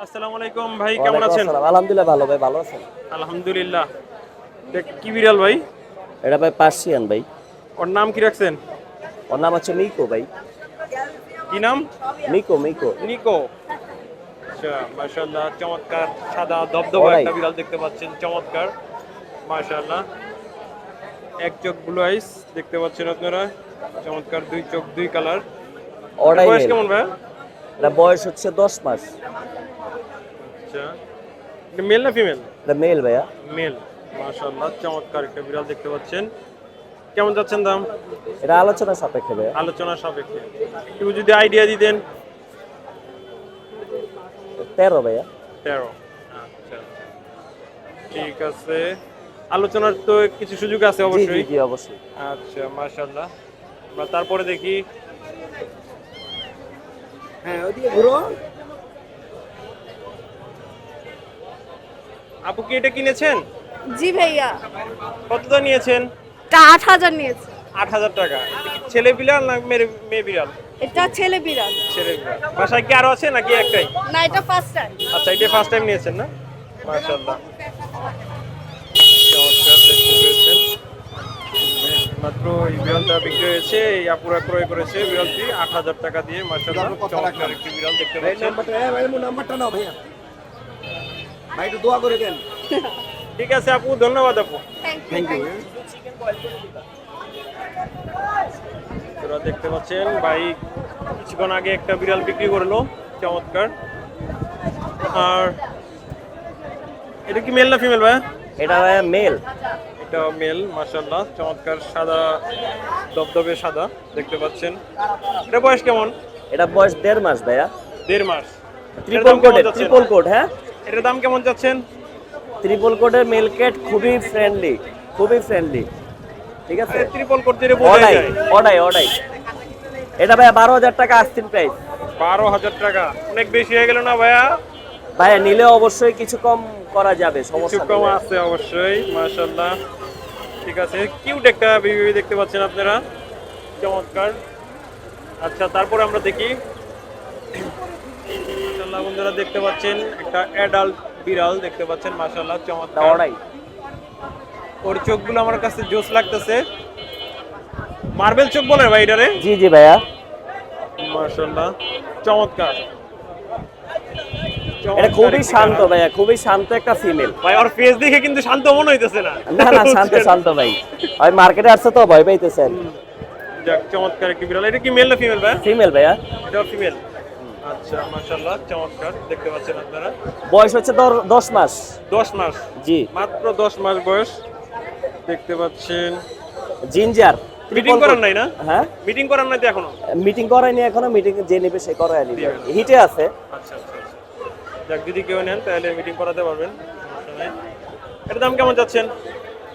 আসসালামু আলাইকুম ভাই কেমন আছেন? আলহামদুলিল্লাহ ভালো ভাই ভালো আছেন? আলহামদুলিল্লাহ। কি বিড়াল ভাই? এটা ভাই পার্সিয়ান ভাই। ওর নাম কি রাখছেন? ওর নাম হচ্ছে মিকো ভাই। কি নাম? মিকো মিকো নিকো আচ্ছা মাশাআল্লাহ চমৎকার সাদা ওরাই। একটা বিড়াল দেখতে পাচ্ছেন চমৎকার মাশাআল্লাহ। এক চোখ ব্লু আইস দেখতে পাচ্ছেন আপনারা চমৎকার দুই চোখ দুই কালার বয়স কেমন ভাই? এটা বয়স হচ্ছে দশ মাস। আচ্ছা। মেল না ফিমেল এটা মেল ভাইয়া। মেল মাশাআল্লাহ চমৎকার একটা বিড়াল দেখতে পাচ্ছেন। কেমন যাচ্ছেন দাম? এটা আলোচনা সাপেক্ষে ভাইয়া। আলোচনা সাপেক্ষে। একটু যদি আইডিয়া দিতেন। তেরো ভাইয়া। তেরো। আচ্ছা আচ্ছা। ঠিক আছে। আলোচনার তো কিছু সুযোগ আছে অবশ্যই। জি অবশ্যই। আচ্ছা মাশাল্লাহ আমরা তারপরে দেখি হ্যাঁ ওইদিকে ঘুরো। আপু কি এটা কিনেছেন? জি ভাইয়া। কত দাম নিয়েছেন? এটা আট হাজার নিয়েছে। আট হাজার টাকা। ছেলে বিড়াল না মেয়ে মেয়ে বিড়াল? এটা ছেলে বিড়াল। ছেলে বিড়াল। বাসায় কি আরও আছে নাকি একটাই? না এটা ফার্স্ট টাইম আচ্ছা এটা ফার্স্ট টাইম নিয়েছেন না? মাশাল্লাহ চমৎকার দেখতে পেয়েছেন মাত্র এই বিড়ালটা বিক্রি হয়েছে এই আপুরা ক্রয় করেছে বিড়ালটি আট হাজার টাকা দিয়ে মাশাল্লাহ চমৎকার একটি বিড়াল দেখতে পাচ্ছেন। নাম্বারটা নাও ভাইয়া। ভাই একটু দোয়া করে দেন। ঠিক আছে আপু ধন্যবাদ আপু। থ্যাংক ইউ তোরা দেখতে পাচ্ছেন ভাই কিছুক্ষণ আগে একটা বিড়াল বিক্রি করল চমৎকার। আর এটা কি মেল না ফিমেল ভাই এটা ভাইয়া মেল এটা মেল মাশাল্লাহ চমৎকার সাদা দবদবে সাদা দেখতে পাচ্ছেন। এটা বয়স কেমন? এটা বয়স দেড় মাস ভাইয়া। দেড় মাস। ট্রিপল কোডের ট্রিপল কোড হ্যাঁ? এটার দাম কেমন যাচ্ছেন? ট্রিপল কোডের মেল কেট খুবই ফ্রেন্ডলি খুবই ফ্রেন্ডলি ঠিক আছে? ত্রিপল করতে বোঝা অডাই যায়। অডাই অডাই। এটা ভাইয়া বারো হাজার টাকা আস্তিন প্রাইস বারো হাজার টাকা। অনেক বেশি হয়ে গেল না ভাইয়া? ভাইয়া নিলে অবশ্যই কিছু কম করা যাবে সমস্যা কম আছে অবশ্যই মাশাল্লাহ ঠিক আছে। কিউট একটা বেবি দেখতে পাচ্ছেন আপনারা। চমৎকার। আচ্ছা তারপরে আমরা দেখি। মাশাল্লাহ বন্ধুরা দেখতে পাচ্ছেন একটা অ্যাডাল্ট বিড়াল দেখতে পাচ্ছেন মাশাল্লাহ চমৎকার। ওর চোখগুলো আমার কাছে জোস লাগতেছে। মার্বেল চোখ বলে ভাই এটারে? জি জি ভাইয়া। মাশাল্লাহ চমৎকার। এটা খুবই শান্ত ভাইয়া খুবই শান্ত একটা ফিমেল ভাই ওর ফেস দেখে কিন্তু শান্ত মনে হইতেছে না। না না শান্ত শান্ত ভাই। ওই মার্কেটে আসছে তো ভয় পাইতেছেন। যাক চমৎকার একটি বিড়াল এটা কি মেল না ফিমেল ভাই ফিমেল ভাইয়া। এটা ফিমেল আচ্ছা মাশাআল্লাহ চমৎকার। দেখতে পাচ্ছেন আপনারা। বয়স হচ্ছে ধর- দশ মাস। 10 মাস? জি। মাত্র 10 মাস বয়স। দেখতে পাচ্ছেন। জিঞ্জার মিটিং করার নাই না? হ্যাঁ? মিটিং করার নাই তো এখনও? মিটিং করায়নি এখনও মিটিং যে নেবে সে করায় নিবে হিটে আছে। আচ্ছা আচ্ছা। যাক যদি কেউ নেন তাহলে মিটিং করাতে পারবেন। এটার দাম কেমন যাচ্ছেন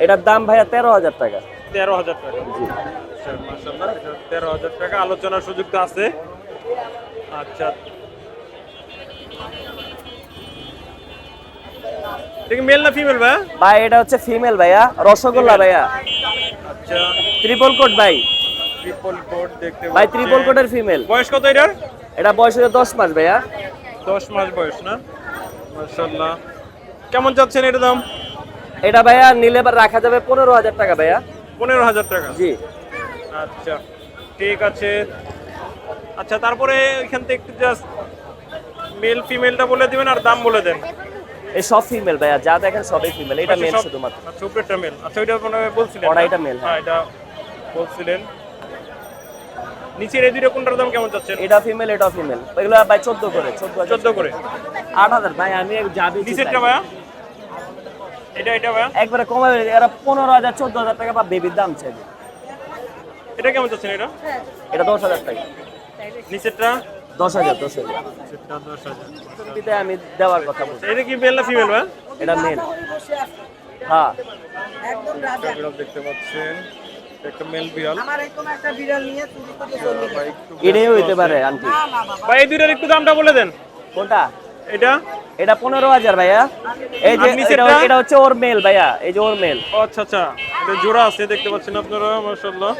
এটার দাম ভাইয়া তেরো হাজার টাকা। তেরো হাজার টাকা। জি তেরো হাজার টাকা। আলোচনার সুযোগ তো আছে। আচ্ছা। এটা মেল না ফিমেল ভাই? ভাই এটা হচ্ছে ফিমেল ভাইয়া। রসগোল্লা ভাইয়া। আচ্ছা। ট্রিপল কোট ভাই। ট্রিপল কোড দেখতে ভাই পাচ্ছেন। ট্রিপল কোটের ফিমেল বয়স কত এটার? এটা বয়স হচ্ছে মাস ভাইয়া। দশ মাস বয়স না? মাশাআল্লাহ। কেমন যাচ্ছেন এটা দাম? এটা ভাইয়া নিলে রাখা যাবে পনেরো হাজার টাকা ভাইয়া। পনেরো হাজার টাকা? জি। আচ্ছা ঠিক আছে। আচ্ছা তারপরে এখান থেকে একটু জাস্ট মেল ফিমেলটা বলে দিবেন আর দাম বলে দেন। এই সব ফিমেল ভাইয়া যা দেখেন সবই ফিমেল এটা মেল আচ্ছা, শুধুমাত্র। আচ্ছা উপরেরটা মেল আচ্ছা ওইটা মনে বলছিলেন ওটা না? এটা মেল হ্যাঁ এটা বলছিলেন। নিচের এই দুইটা কোনটার দাম কেমন যাচ্ছে? এটা ফিমেল এটা ফিমেল এগুলো ভাই চোদ্দ করে চোদ্দ হাজার। চোদ্দ করে? আট হাজার। ভাই আমি যাবি নিচেরটা ভাইয়া? এটা এটা ভাইয়া? একবারে কমাবে এরা পনেরো হাজার চোদ্দ হাজার টাকা বা বেবির দাম চাইবে এটা কেমন যাচ্ছেন এটা? এটা দশ হাজার টাকা। নিচেরটা? দশ হাজার দশ হাজার। দিতে আমি দেওয়ার কথা বলছি। এটা কি মেল না ফিমেল ভাই এটা মেল হ্যাঁ। দেখতে পাচ্ছেন। একটা মেল বিড়াল। আমার এরকম একটা বিড়াল নিয়ে চুরি করে চলে গেছে। এটাই হইতে পারে আন্টি। ভাই এই দুইটার একটু দামটা বলে দেন। কোনটা? এটা? এটা পনেরো হাজার ভাইয়া। এই যে নিচেরটা? এটা- এটা হচ্ছে ওর মেল ভাইয়া। এই যে ওর মেল আচ্ছা আচ্ছা। এটা জোড়া আছে দেখতে পাচ্ছেন আপনারা মাশাআল্লাহ।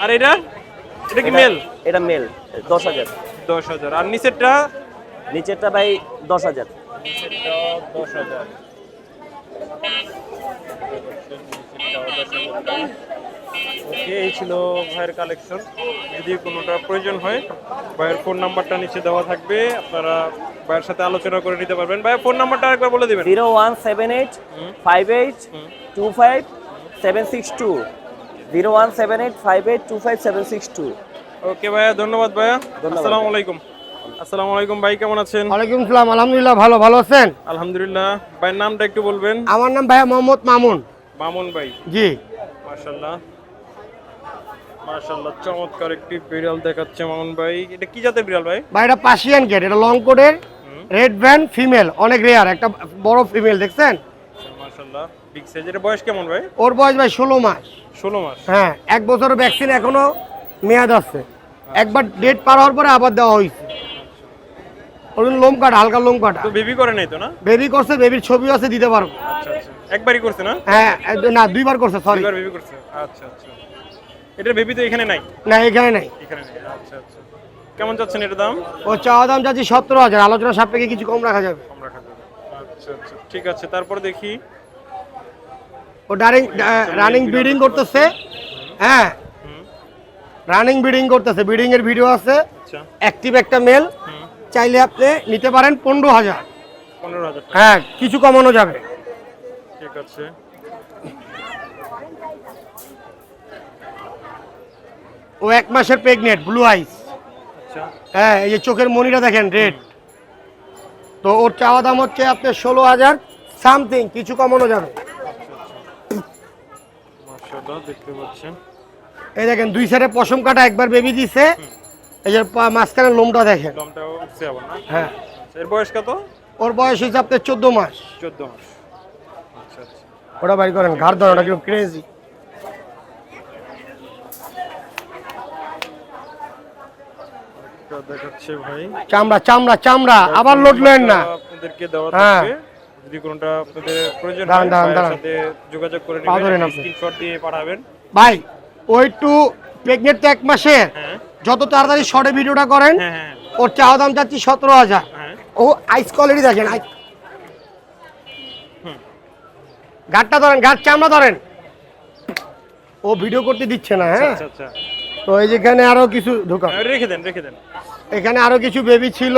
আর এটা? এটা কি মেল এটা মেল দশ হাজার। দশ হাজার। আর নিচেরটা? নিচেরটা ভাই দশ হাজার। দশ হাজার। এই ছিল ভাইয়ের কালেকশন যদি কোনোটা প্রয়োজন হয় ভাইয়ের ফোন নাম্বারটা নিচে দেওয়া থাকবে। আপনারা ভাইয়ের সাথে আলোচনা করে নিতে পারবেন। ভাইয়ের ফোন নাম্বারটা আরেকবার বলে দিবেন। Zero one seven eight five eight two five seven six two. Zero one seven eight five eight two five seven six two. Okay ভাইয়া ধন্যবাদ ভাইয়া। আসসালামু আলাইকুম। আসসালামু আলাইকুম ভাই কেমন আছেন? ওয়ালাইকুম সালাম আলহামদুলিল্লাহ ভালো ভালো আছেন? আলহামদুলিল্লাহ। ভাইয়ের নামটা একটু বলবেন? আমার নাম ভাইয়া মোহাম্মদ মামুন। মামুন ভাই। জি। মাশাল্লাহ মাশাল্লাহ চমৎকার একটি বিড়াল দেখাচ্ছে মামুন ভাই। এটা কি জাতের বিড়াল ভাই? ভাই এটা পার্সিয়ান গেট এটা লং কোডের রেড ভ্যান ফিমেল অনেক রেয়ার একটা বড় ফিমেল দেখছেন? মাশাল্লাহ বিগ সাইজের বয়স কেমন ভাই? ওর বয়স ভাই ষোলো মাস। ষোলো মাস। হ্যাঁ এক বছর ভ্যাকসিন এখনও মেয়াদ আছে। একবার ডেট পার হওয়ার পরে আবার দেওয়া হয়েছে। ওর লোম কাটা হালকা লোম কাটা তো বেবি করে নাই তো না? বেবি করছে বেবির ছবি আছে দিতে পারব। আচ্ছা আচ্ছা। একবারই করছে না? হ্যাঁ না দুইবার করছে সরি দুইবার বেবি করছে। আচ্ছা আচ্ছা। এটার বেবি তো এখানে নাই? না এখানে নাই। এখানে নেই। আচ্ছা আচ্ছা। কেমন যাচ্ছেন এটার দাম? ও চাওয়া দাম চাচ্ছি সতেরো হাজার। আলোচনা সাপেক্ষে কিছু কম রাখা যাবে। কম রাখা যাবে। আচ্ছা আচ্ছা। ঠিক আছে তারপর দেখি। ও ডারিং রানিং ব্রিডিং করতেছে। হ্যাঁ। রানিং ব্রিডিং করতেছে। ব্রিডিং এর ভিডিও আছে। আচ্ছা। অ্যাক্টিভ একটা মেল চাইলে আপনি নিতে পারেন পনেরো হাজার। পনেরো হাজার হ্যাঁ কিছু কমানো যাবে। ঠিক আছে। ও এক মাসের প্রেগনেন্ট ব্লু আইস হ্যাঁ এই যে চোখের মনিটা দেখেন রেড তো ওর চাওয়া দাম হচ্ছে আপনার ষোলো হাজার সামথিং কিছু কমানো যাবে। এই দেখেন দুই সাইডে পশম কাটা একবার বেবি দিছে। এই যে মাঝখানে লোমটা দেখেন। উঠছে আবার না? হ্যাঁ। আচ্ছা, এর বয়স কত? ওর বয়স আপনার চোদ্দ মাস। চোদ্দ মাস। আচ্ছা আচ্ছা। ওটা বাড়ি করেন ঘাড় ওটা কীরকম ক্রেজি দেখাচ্ছে ভাই। চামড়া চামড়া চামড়া আবার লোড নেন না। আপনাদেরকে দেওয়া হ্যাঁ। থাকবে। যদি কোনটা আপনাদের প্রয়োজন হয় দাঁড়ান, সাথে যোগাযোগ করে নেবেন স্ক্রিনশট দিয়ে পাঠাবেন। ভাই ওই টু প্রেগনেন্ট এক মাসে। হ্যাঁ। যত তাড়াতাড়ি শর্টে ভিডিওটা করেন হ্যাঁ হ্যাঁ। ওর চাওয়া দাম চাচ্ছি সতেরো হাজার। হ্যাঁ। ও আইস কোয়ালিটি দেখেন আইস ধরেন গাড় চামড়া ধরেন। ও ভিডিও করতে দিচ্ছে না হ্যাঁ? আচ্ছা আচ্ছা তো এই যেখানে আরও কিছু ঢোকা রেখে দেন রেখে দেন। এখানে আরও কিছু বেবি ছিল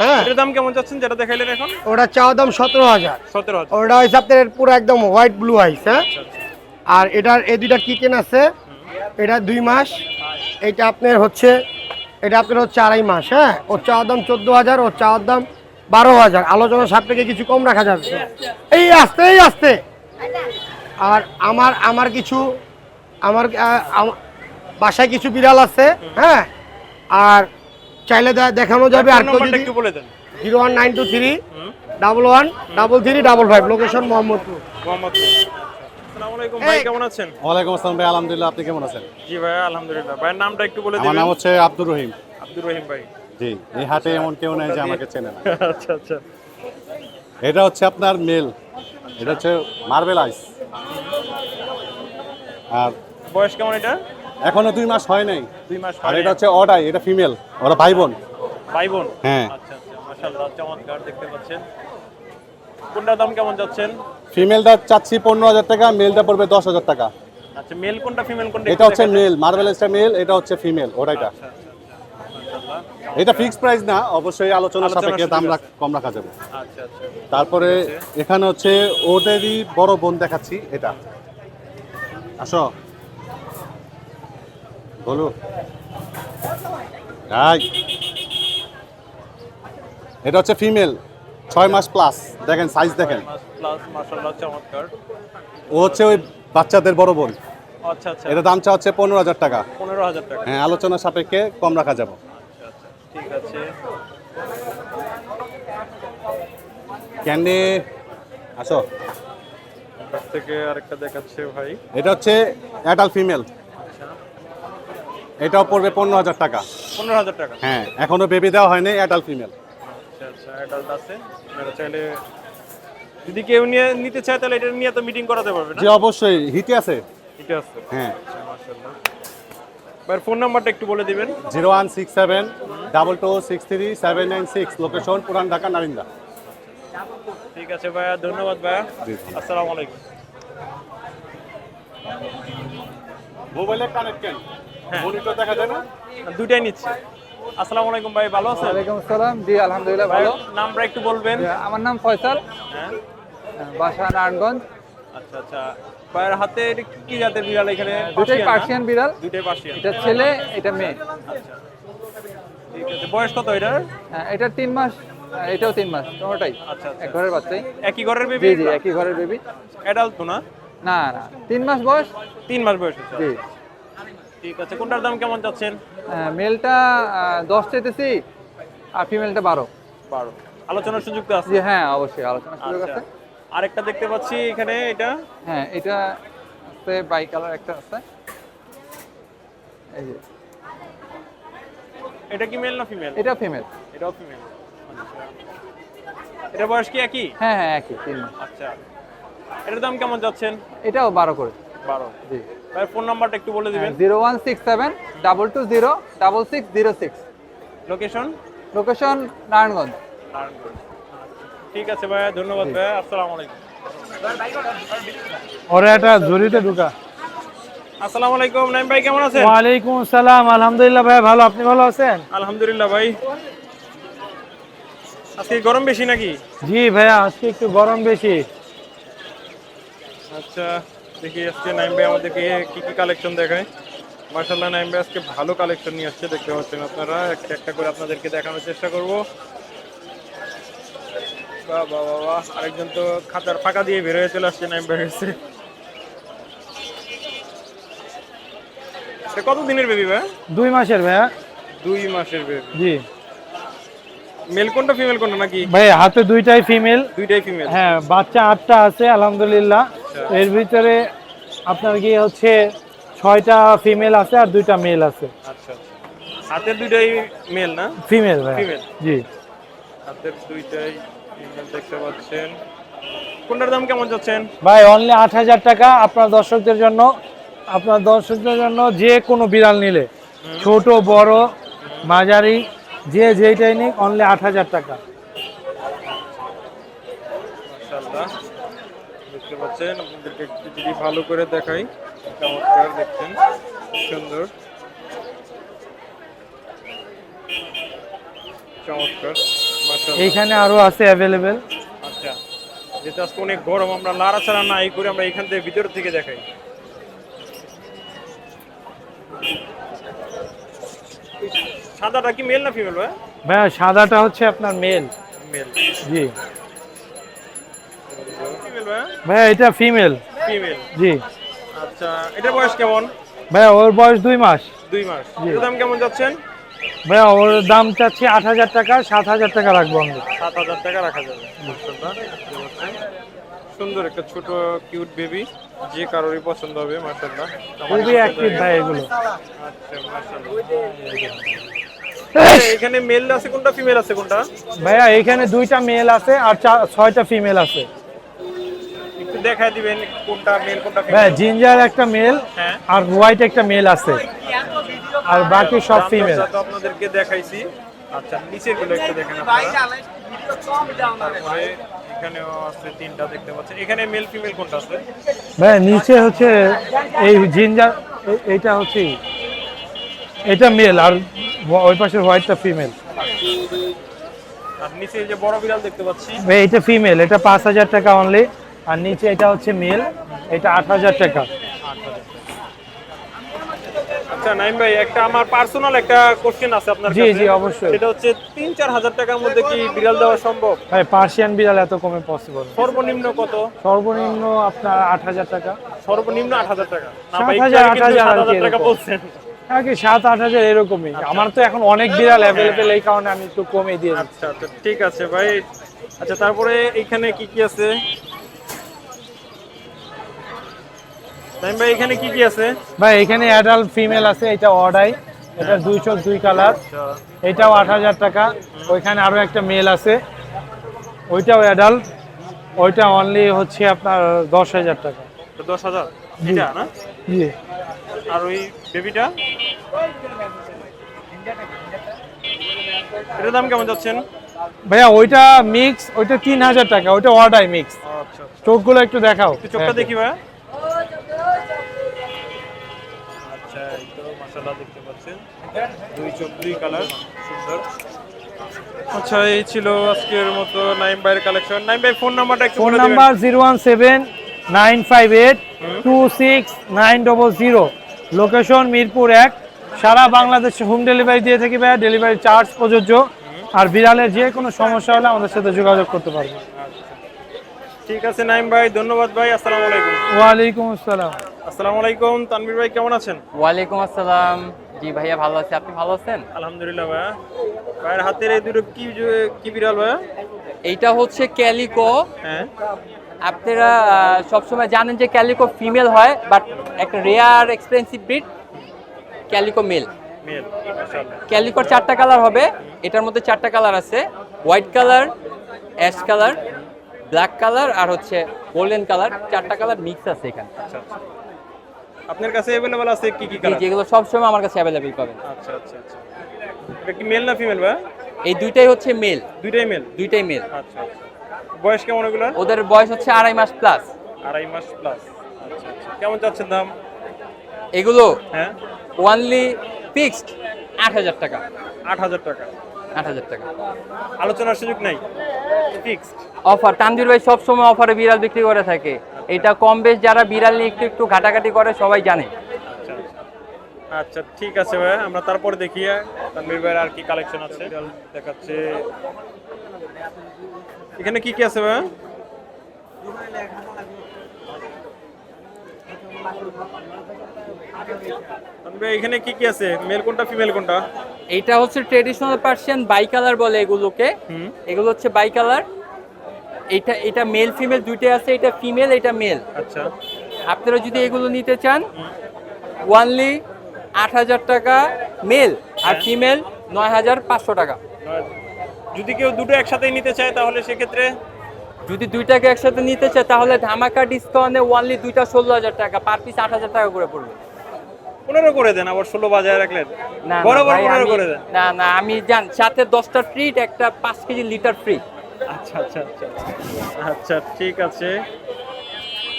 হ্যাঁ? এটার দাম কেমন যেটা দেখাইলেন এখন? ওটা চাওয়া দাম সতেরো হাজার। সতেরো হাজার। ওটা হয়েছে আপনার পুরো একদম হোয়াইট ব্লু আইস হ্যাঁ? আচ্ছা আচ্ছা। আর এটার এই দুইটা কিচেন আছে। এটা দুই মাস। এটা আপনার হচ্ছে এটা আপনার হচ্ছে আড়াই মাস হ্যাঁ? ওর চাওয়ার দাম চোদ্দ হাজার ওর চাওয়ার দাম বারো হাজার। আলোচনা সাপেক্ষে কিছু কম রাখা যাবে। এই আসতে এই আসতে। আর আমার আমার কিছু আমার বাসায় কিছু বিড়াল আছে হ্যাঁ? আর চাইলে দেখানো যাবে আর কেউ বলে দেন। Zero one nine two three double one double three double five. Location Mohammadpur. Mohammadpur. আসসালামু আলাইকুম ভাই কেমন আছেন? ওয়ালাইকুম আসসালাম ভাই আলহামদুলিল্লাহ আপনি কেমন আছেন? জি ভাই আলহামদুলিল্লাহ। ভাইয়ের নামটা একটু বলে আমার নাম হচ্ছে আব্দুর রহিম। আব্দুর রহিম ভাই। জি এই হাটে এমন কেউ নাই যে আমাকে চেনে না। আচ্ছা আচ্ছা। এটা হচ্ছে আপনার মেল। এটা হচ্ছে মার্বেল আইস। আর বয়স কেমন এটা? এখনও দুই মাস হয় নাই। দুই মাস আর এটা হচ্ছে অডাই এটা ফিমেল। ওরা ভাই বোন ভাই বোন? হ্যাঁ। আচ্ছা আচ্ছা। মাশাআল্লাহ চমৎকার দেখতে পাচ্ছেন। কোনটার দাম কেমন যাচ্ছেন? ফিমেলটা চাচ্ছি পনেরো হাজার টাকা মেলটা পড়বে দশ হাজার টাকা। আচ্ছা মেল কোনটা ফিমেল কোনটা এটা হচ্ছে মেল মার্বেল মেল এটা হচ্ছে ফিমেল ওটাইটা। আচ্ছা আচ্ছা এটা ফিক্স প্রাইস না অবশ্যই আলোচনা সাপেক্ষে দাম কম রাখা যাবে। আচ্ছা আচ্ছা। তারপরে এখানে হচ্ছে ওদেরই বড় বোন দেখাচ্ছি এটা। আসো। বলো। এটা হচ্ছে ফিমেল ছয় মাস প্লাস দেখেন সাইজ দেখেন। প্লাস মাশাআল্লাহ চমৎকার। ও হচ্ছে ওই বাচ্চাদের বড় বোন। আচ্ছা আচ্ছা। এটা দাম চা হচ্ছে পনেরো হাজার টাকা। পনেরো হাজার টাকা। হ্যাঁ আলোচনা সাপেক্ষে কম রাখা যাবে। আচ্ছা আচ্ছা ঠিক আছে। ক্যান্ডি আসো। কাছ থেকে আরেকটা দেখাচ্ছে ভাই। এটা হচ্ছে অ্যাডাল্ট ফিমেল আচ্ছা। এটাও পড়বে পনেরো হাজার টাকা। পনেরো হাজার টাকা। হ্যাঁ এখনও বেবি দেওয়া হয়নি অ্যাডাল্ট ফিমেল আচ্ছা আচ্ছা অ্যাডাল্ট আছে। চাইলে যদি কেউ নিয়ে নিতে চায় তাহলে এটা নিয়ে তো মিটিং করাতে পারবে না? জি অবশ্যই। হিটে আছে? ঠিক আছে। হ্যাঁ। মাশাআল্লাহ ভাইয়ের ফোন নাম্বারটা একটু বলে দিবেন। Zero one six seven double two six three seven nine six location Puran Dhaka Narinda. ঠিক আছে ভাইয়া ধন্যবাদ ভাইয়া। জি। আসসালামু আলাইকুম। মোবাইলের কানেক্টেন হ্যাঁ। মনিটর দেখা যায় না? দুটাই নিচ্ছি। আসসালামু আলাইকুম ভাই ভালো আছেন? ওয়ালাইকুম আসসালাম। জি আলহামদুলিল্লাহ ভাই ভালো। নামটা একটু বলবেন। আমার নাম ফয়সাল। হ্যাঁ। বাসা নারায়ণগঞ্জ। আচ্ছা আচ্ছা। ভাইয়ের হাতে কি কি জাতের বিড়াল এখানে? দুটাই না? পার্সিয়ান বিড়াল। দুটাই পার্সিয়ান। এটা ছেলে এটা মেয়ে। আচ্ছা। ঠিক আছে। বয়স কত এটার? হ্যাঁ, এটা তিন মাস এটাও তিন মাস কোনোটাই। আচ্ছা আচ্ছা। এক ঘরের বাচ্চাই। একই ঘরের বেবি জি জি একই ঘরের বেবি অ্যাডাল্ট তো না? না না তিন মাস বয়স। তিন মাস বয়স হচ্ছে জি। ঠিক আছে। কোনটার দাম কেমন চাচ্ছেন? মেলটা আহ, দশ চাইতেছি আর ফিমেলটা বারো। বারো। আলোচনার সুযোগ তো আছে। হ্যাঁ অবশ্যই আলোচনা সুযোগ আচ্ছা। আছে। আরেকটা দেখতে পাচ্ছি এখানে এটা? হ্যাঁ এটা আছে বাই কালার একটা আছে। এই যে। এটা কি মেল না ফিমেল এটা ফিমেল এটাও ফিমেল এটা বয়স কি একই? হ্যাঁ হ্যাঁ একই তিন মাস। আচ্ছা। এটার দাম কেমন যাচ্ছেন এটাও বারো করে। বারো। জি। ভাই ফোন নাম্বারটা একটু বলে দিবেন। Zero one six seven double two zero double six zero six. Location location Narayanganj. ঠিক আছে ভাই ধন্যবাদ ভাই আসসালামু আলাইকুম। ওরা একটা ঝুড়িতে ঢুকা। আসসালামু আলাইকুম নাইম ভাই কেমন আছেন? ওয়ালাইকুম আসসালাম আলহামদুলিল্লাহ ভাই ভালো আপনি ভালো আছেন? আলহামদুলিল্লাহ ভাই। আজকে গরম বেশি নাকি? জি ভাইয়া আজকে একটু গরম বেশি। আচ্ছা দেখি আজকে নাইম ভাই আমাদেরকে কি কি কালেকশন দেখায়। মার্শাল্লাহ নাইম ভাই আজকে ভালো কালেকশন নিয়ে আসছে দেখতে পাচ্ছেন আপনারা। একটা একটা করে আপনাদেরকে দেখানোর চেষ্টা করব। বাহ বাহ বাহ আরেকজন তো খাতার ফাঁকা দিয়ে বের হয়ে চলে আসছে নাইম ভাই কাছে। এটা কত দিনের বেবি ভাই? দুই মাসের ভাইয়া দুই মাসের বেবি জি। মেল কোনটা ফিমেল কোনটা নাকি? ভাই হাতে দুইটাই ফিমেল দুইটাই ফিমেল হ্যাঁ বাচ্চা আটটা আছে আলহামদুলিল্লাহ। এর ভিতরে আপনার কি হচ্ছে ছয়টা ফিমেল আছে আর দুইটা মেল আছে। আচ্ছা আচ্ছা। হাতের দুইটাই মেল না? ফিমেল ভাই। ফিমেল জি। হাতের দুইটাই দেখতে পাচ্ছেন। কোনটার দাম কেমন যাচ্ছেন? ভাই অনলি আট হাজার টাকা। আপনার দর্শকদের জন্য আপনার দর্শকদের জন্য যে কোনো বিড়াল নিলে ছোট বড় মাঝারি যে যেইটাই নিক অনলি আট হাজার টাকা। দেখতে পাচ্ছেন আপনাদেরকে যদি ভালো করে দেখাই চমৎকার দেখছেন সুন্দর। চমৎকার। এইখানে আরও আছে অ্যাভেলেবেল আচ্ছা যেহেতু আজকে অনেক গরম আমরা লাড়াচাড়া না এই করে আমরা এখান থেকে ভিতর থেকে দেখাই। সাদাটা কি মেল না ফিমেল ভাই? ভাইয়া সাদাটা হচ্ছে আপনার মেল মেল জি। ফিমেল ভাই ভাইয়া এটা ফিমেল ফিমেল জি। আচ্ছা এটার বয়স কেমন? ভাইয়া ওর বয়স দুই মাস। দুই মাস। দাম কেমন যাচ্ছেন? ভাইয়া ওর দাম চাচ্ছি আট হাজার টাকা সাত হাজার টাকা রাখব আমি। সাত হাজার টাকা রাখা যাবে। সুন্দর একটা ছোট কিউট বেবি যে কারোরই পছন্দ হবে মাশাআল্লাহ। খুবই অ্যাক্টিভ ভাই এগুলো। আচ্ছা এখানে মেল আছে কোনটা ফিমেল আছে কোনটা? ভাইয়া এখানে দুইটা মেল আছে আর চা- ছয়টা ফিমেল আছে। একটু দেখায় দিবেন কোনটা মেল কোনটা ফিমেল জিঞ্জার একটা মেল হ্যাঁ। আর হোয়াইট একটা মেল আছে। আর বাকি সব ফিমেল আপনাদেরকে দেখাইছি। আচ্ছা নিচেরগুলো একটু দেখেন আপনারা। তারপরে এখানেও আছে তিনটা দেখতে পাচ্ছেন। এখানে মেল ফিমেল কোনটা আছে? ভাইয়া নিচে হচ্ছে এই জিঞ্জার এইটা হচ্ছে এটা মেল আর ওই পাশের হোয়াইটটা ফিমেল আর নিচে যে বড় বিড়াল দেখতে পাচ্ছি। ভাই এটা ফিমেল এটা পাঁচ হাজার টাকা অনলি আর নিচে এটা হচ্ছে মেল এটা আট হাজার টাকা। আচ্ছা নাইম ভাই একটা আমার পার্সোনাল একটা কোশ্চেন আছে আপনার জি, কাছে। জি, অবশ্যই। সেটা হচ্ছে তিন চার হাজার টাকার মধ্যে কি বিড়াল দেওয়া সম্ভব? ভাই পার্সিয়ান বিড়াল এত কমে পসিবল সর্বনিম্ন কত? সর্বনিম্ন আপনার আট হাজার টাকা। সর্বনিম্ন আট হাজার টাকা। না ভাই, হাজার, একটু আট আগে কিন্তু হাজার সাত আর কি হাজার টাকা বলছেন। আর কি সাত আট হাজার এরকমই। আমার তো এখন অনেক বিড়াল অ্যাভেলেবেল এই কারণে আমি একটু কমে দিয়ে আচ্ছা আচ্ছা ঠিক আছে ভাই। আচ্ছা তারপরে এখানে কি কি আছে? নাইম ভাই এখানে কি কি আছে? ভাই এখানে অ্যাডাল্ট ফিমেল আছে এটা অর্ডাই এটা দুই চোখ দুই কালার। আচ্ছা। এটাও আট হাজার টাকা ওইখানে আরও একটা মেল আছে। ওইটাও অ্যাডাল্ট ওইটা অনলি হচ্ছে আপনার দশ হাজার টাকা। দশ হাজার? এটা না? জি। আর ওই বেবিটা এটার দাম কেমন যাচ্ছেন? ভাইয়া ওইটা মিক্স ওইটা তিন হাজার টাকা ওইটা ওয়াটাই মিক্স আচ্ছা আচ্ছা। চোখগুলো একটু দেখাও। চোখটা দেখি ভাই তো মাশাআল্লাহ দেখতে পাচ্ছেন। দুই চোখ দুই কালার সুন্দর। আচ্ছা এই ছিল আজকের মতো নাইম ভাইয়ের কালেকশন। নাইম ভাই ফোন নাম্বারটা একটু phone number zero one seven nine five eight two six nine double zero. Location Mirpur এক। সারা বাংলাদেশে হোম ডেলিভারি দিয়ে থাকি ভাইয়া ডেলিভারি চার্জ প্রযোজ্য। আর বিড়ালের যে কোনো সমস্যা হলে আমাদের সাথে যোগাযোগ করতে পারবে ঠিক আছে নাইম ভাই ধন্যবাদ ভাই আসসালামু আলাইকুম। ওয়ালাইকুম আসসালাম। আসসালামু আলাইকুম তানভীর ভাই কেমন আছেন? ওয়ালাইকুম আসসালাম। জি ভাইয়া ভালো আছি আপনি ভালো আছেন? আলহামদুলিল্লাহ ভাইয়া। ভাইয়ের হাতের এই দুটো কি কি বিড়াল ভাইয়া? এইটা হচ্ছে ক্যালিকো। হ্যাঁ। আপনারা সবসময় জানেন যে ক্যালিকো ফিমেল হয় বাট একটা rare expensive breed calico male. Male ক্যালিকোর চারটা কালার হবে এটার মধ্যে চারটা কালার আছে white colour ash colour black colour আর হচ্ছে গোল্ডেন কালার চারটা কালার মিক্স আছে এখানে। আচ্ছা আচ্ছা। আপনার কাছে অ্যাভেলেবল আছে কি কি কালার যেগুলো সবসময় আমার কাছে অ্যাভেলেবেল পাবেন। আচ্ছা আচ্ছা আচ্ছা। এটা কি মেল না ফিমেল ভাইয়া এই দুইটাই হচ্ছে মেল দুইটাই মেল দুইটাই মেল আচ্ছা আচ্ছা। বয়স কেমন এগুলার ওদের বয়স হচ্ছে আড়াই মাস প্লাস আড়াই মাস প্লাস আচ্ছা আচ্ছা। কেমন যাচ্ছেন দাম? এগুলো হ্যাঁ? ওয়ানলি ফিক্সড আট হাজার টাকা। আট হাজার টাকা। আট হাজার টাকা। আলোচনার সুযোগ নাই? ফিক্সড অফার তানভীর ভাই সবসময় অফারে বিড়াল বিক্রি করে থাকে। এটা কম বেশ যারা বিড়াল নিয়ে একটু একটু ঘাটাঘাটি করে সবাই জানে। আচ্ছা ঠিক আছে ভাই আমরা তারপরে দেখি তানভীর ভাইয়ের আর কি কালেকশন আছে। দেখাচ্ছে। এখানে কি কি আছে ভাই? এখানে কি কি আছে? মেল কোনটা ফিমেল কোনটা? এইটা হচ্ছে ট্রেডিশনাল পার্সিয়ান বাই কালার বলে এগুলোকে। এগুলো হচ্ছে বাই কালার এটা এটা মেল ফিমেল দুইটাই আছে এটা ফিমেল এটা মেল আচ্ছা। আপনারা যদি এগুলো নিতে চান ওয়ানলি আট হাজার টাকা মেল আর ফিমেল নয় হাজার পাঁচশো টাকা। যদি কেউ দুটো একসাথে নিতে চায় তাহলে সেক্ষেত্রে? যদি দুইটাকে একসাথে নিতে চায় তাহলে ধামাকা ডিসকাউন্টে ওয়ানলি দুইটা ষোলো হাজার টাকা পার পিস আট হাজার টাকা করে পড়বে। পনেরো করে দেন আবার ষোলো বাজায় রাখলেন। না না বরাবর পনেরো করে দেন। না না আমি জান সাথে দশটা ট্রিট একটা পাঁচ কেজি লিটার ফ্রি আচ্ছা আচ্ছা আচ্ছা আচ্ছা। ঠিক আছে।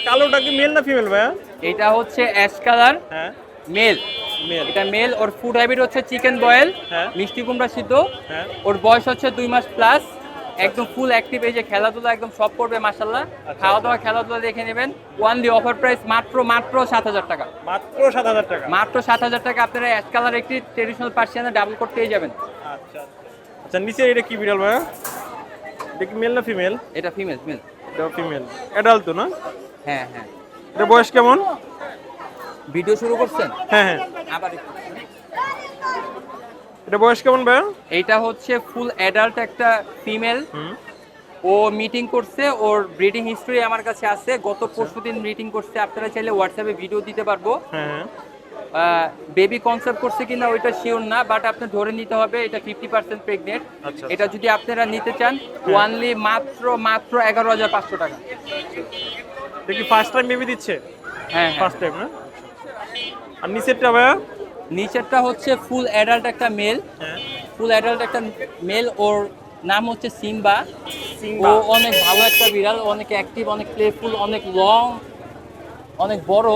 কালোটা কি মেল না ফিমেল ভাইয়া? এটা হচ্ছে অ্যাশ কালার হ্যাঁ। মেল মেল এটা মেল ওর ফুড হ্যাবিট হচ্ছে চিকেন বয়েল হ্যাঁ। মিষ্টি কুমড়া সিদ্ধ। হ্যাঁ। ওর বয়স হচ্ছে দুই মাস প্লাস একদম ফুল অ্যাক্টিভ এই যে খেলাধুলা একদম সব করবে মাসাল্লাহ খাওয়া দাওয়া খেলাধুলা দেখে নেবেন। ওয়ানলি অফার প্রাইস মাত্র মাত্র সাত হাজার টাকা। মাত্র সাত হাজার টাকা। মাত্র সাত হাজার টাকা আপনারা অ্যাশ কালার একটি ট্রেডিশনাল পার্সিয়ানে ডাবল পেয়ে যাবেন। আচ্ছা আচ্ছা। আচ্ছা নিচে এটা কি বিড়াল ভাইয়া? এটা কি মেল না ফিমেল এটা ফিমেল ফিমেল এটা ফিমেল অ্যাডাল্ট তো না? হ্যাঁ হ্যাঁ। এটা বয়স কেমন? ভিডিও শুরু করছেন? হ্যাঁ হ্যাঁ। আবার এটা বয়স কেমন ভাইয়া? এইটা হচ্ছে ফুল অ্যাডাল্ট একটা ফিমেল ও মিটিং করছে ওর ব্রিডিং হিস্ট্রি আমার কাছে আছে। গত পরশু দিন মিটিং করছে আপনারা চাইলে হোয়াটসঅ্যাপে ভিডিও দিতে পারব। হ্যাঁ হ্যাঁ। বেবি কনসেপ্ট করছে কিনা ওইটা শিওর না বাট আপনি ধরে নিতে হবে এটা ফিফটি পার্সেন্ট প্রেগনেন্ট। এটা যদি আপনারা নিতে চান ওয়ানলি মাত্র মাত্র এগারো হাজার পাঁচশো টাকা। কি ফার্স্ট টাইম বেবি দিচ্ছে? হ্যাঁ ফার্স্ট টাইম না? আর নিচেরটা ভাইয়া? নিচেরটা হচ্ছে ফুল অ্যাডাল্ট একটা মেল হ্যাঁ। ফুল অ্যাডাল্ট একটা মেল ওর নাম হচ্ছে সিম্বা। ও অনেক ভালো একটা বিড়াল অনেক অ্যাক্টিভ অনেক প্লেফুল অনেক লং অনেক বড়।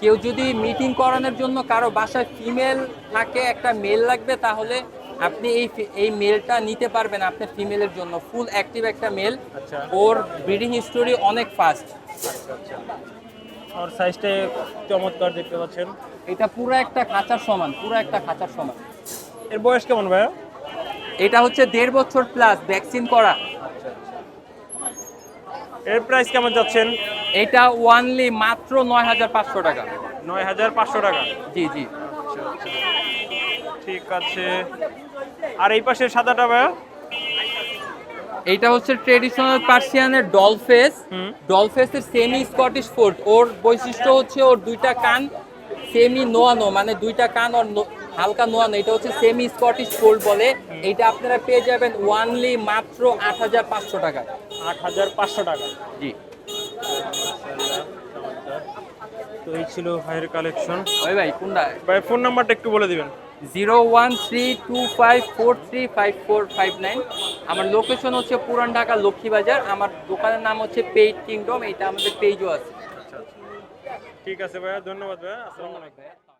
কেউ যদি মিটিং করানোর জন্য কারও বাসায় ফিমেল থাকে একটা মেল লাগবে তাহলে আপনি এই এই মেলটা নিতে পারবেন আপনার ফিমেলের জন্য। ফুল অ্যাক্টিভ একটা মেল আচ্ছা। ওর ব্রিডিং হিস্টোরি অনেক ফাস্ট আর সাইজটা চমৎকার দেখতে পাচ্ছেন। এটা পুরো একটা খাঁচার সমান পুরো একটা খাঁচার সমান। এর বয়স কেমন ভাইয়া? এটা হচ্ছে দেড় বছর প্লাস ভ্যাকসিন করা। এর প্রাইস কেমন যাচ্ছেন? এটা ওয়ানলি মাত্র নয় হাজার পাঁচশো টাকা। নয় হাজার পাঁচশো টাকা? জি জি। ঠিক আছে। আর এই পাশে সাদাটা ভাইয়া? এইটা হচ্ছে ট্রেডিশনাল পার্সিয়ানের ডলফেস। ডলফেসের সেমি স্কটিশ ফোল্ড ওর বৈশিষ্ট্য হচ্ছে ওর দুইটা কান সেমি নোয়ানো মানে দুইটা কান ওর হালকা নোয়ানো এটা হচ্ছে সেমি স্কটিশ ফোল্ড বলে। এইটা আপনারা পেয়ে যাবেন ওয়ানলি মাত্র আট হাজার পাঁচশো টাকায়। আট হাজার পাঁচশো টাকা। জি। তো এই ছিল ভাইয়ের কালেকশন ওই ভাই কোনটা? ভাই ফোন নাম্বারটা একটু বলে দিবেন। Zero one three two five four three five four five nine. আমার লোকেশন হচ্ছে পুরান ঢাকা লক্ষ্মীবাজার আমার দোকানের নাম হচ্ছে পেইড কিংডম এটা আমাদের পেজও আছে। ঠিক আছে ভাইয়া ধন্যবাদ ভাইয়া। আসসালামু আলাইকুম।